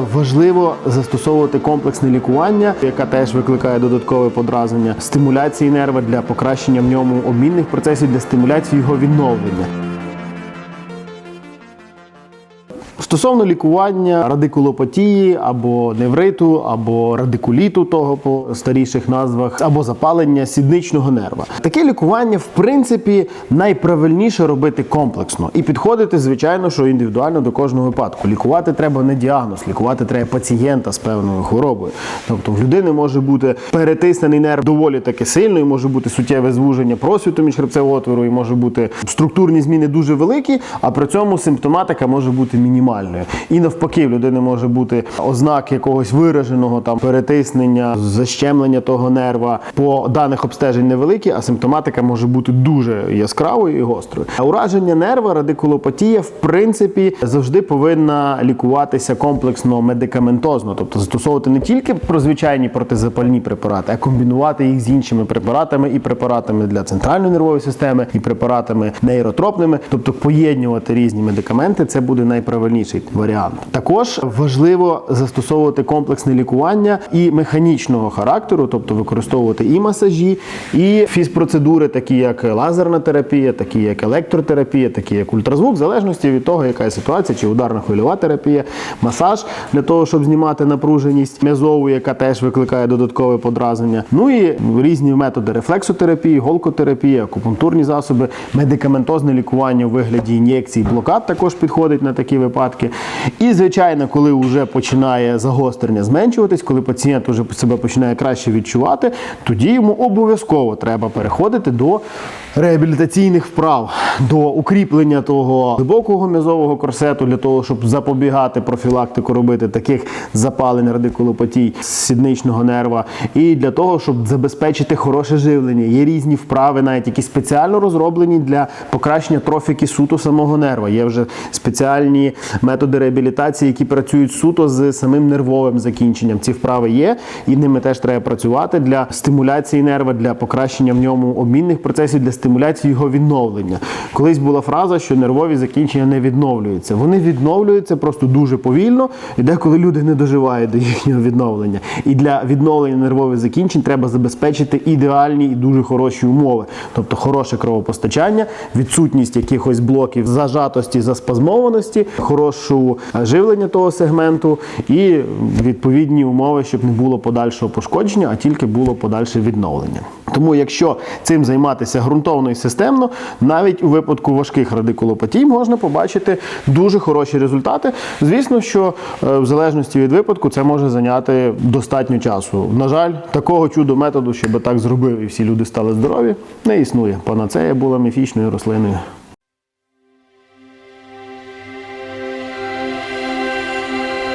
Важливо застосовувати комплексне лікування, яке теж викликає додаткове подразнення, стимуляції нерва для покращення в ньому обмінних процесів для стимуляції його відновлення. Стосовно лікування радикулопатії або невриту, або радикуліту, того по старіших назвах, або запалення сідничного нерва. Таке лікування, в принципі, найправильніше робити комплексно і підходити, звичайно, що індивідуально до кожного випадку. Лікувати треба не діагноз, лікувати треба пацієнта з певною хворобою. Тобто в людини може бути перетиснений нерв доволі таки сильно, і може бути суттєве звуження просвіту міжхребцевого отвору, і може бути структурні зміни дуже великі, а при цьому симптоматика може бути мінімальною. І навпаки, в людини може бути ознак якогось вираженого там перетиснення, защемлення того нерва. По даних обстежень невеликі, а симптоматика може бути дуже яскравою і гострою. А ураження нерва, радикулопатія, в принципі, завжди повинна лікуватися комплексно медикаментозно, тобто застосовувати не тільки про звичайні протизапальні препарати, а комбінувати їх з іншими препаратами і препаратами для центральної нервової системи, і препаратами нейротропними, тобто поєднувати різні медикаменти, це буде найправильніший варіант. Також важливо застосовувати комплексне лікування і механічного характеру, тобто використовувати і масажі, і фізпроцедури, такі як лазерна терапія, такі як електротерапія, такі як ультразвук, в залежності від того, яка ситуація, чи ударна хвильова терапія, масаж для того, щоб знімати напруженість м'язову, яка теж викликає додаткове подразнення. Ну і різні методи рефлексотерапії, голкотерапії, акупунктурні засоби, медикаментозне лікування у вигляді ін'єкцій, блокад також підходить на такі випадки. І, звичайно, коли вже починає загострення зменшуватись, коли пацієнт вже себе починає краще відчувати, тоді йому обов'язково треба переходити до реабілітаційних вправ, до укріплення того глибокого м'язового корсету для того, щоб запобігати профілактику робити таких запалень радикулопатій сідничного нерва, і для того, щоб забезпечити хороше живлення. Є різні вправи, навіть які спеціально розроблені для покращення трофіки суто самого нерва. Є вже спеціальні методи реабілітації, які працюють суто з самим нервовим закінченням. Ці вправи є, і ними теж треба працювати для стимуляції нерва, для покращення в ньому обмінних процесів, для стимуляції його відновлення. Колись була фраза, що нервові закінчення не відновлюються. Вони відновлюються просто дуже повільно, і деколи люди не доживають до їхнього відновлення. І для відновлення нервових закінчень треба забезпечити ідеальні і дуже хороші умови, тобто хороше кровопостачання, відсутність якихось блоків зажатості, заспазмованості, хорошу е, живлення того сегменту і відповідні умови, щоб не було подальшого пошкодження, а тільки було подальше відновлення. Тому, якщо цим займатися ґрунтовно і системно, навіть у випадку важких радикулопатій можна побачити дуже хороші результати. Звісно, що е, в залежності від випадку це може зайняти достатньо часу. На жаль, такого чудо методу, щоб так зробив і всі люди стали здорові, не існує. Панацея була міфічною рослиною.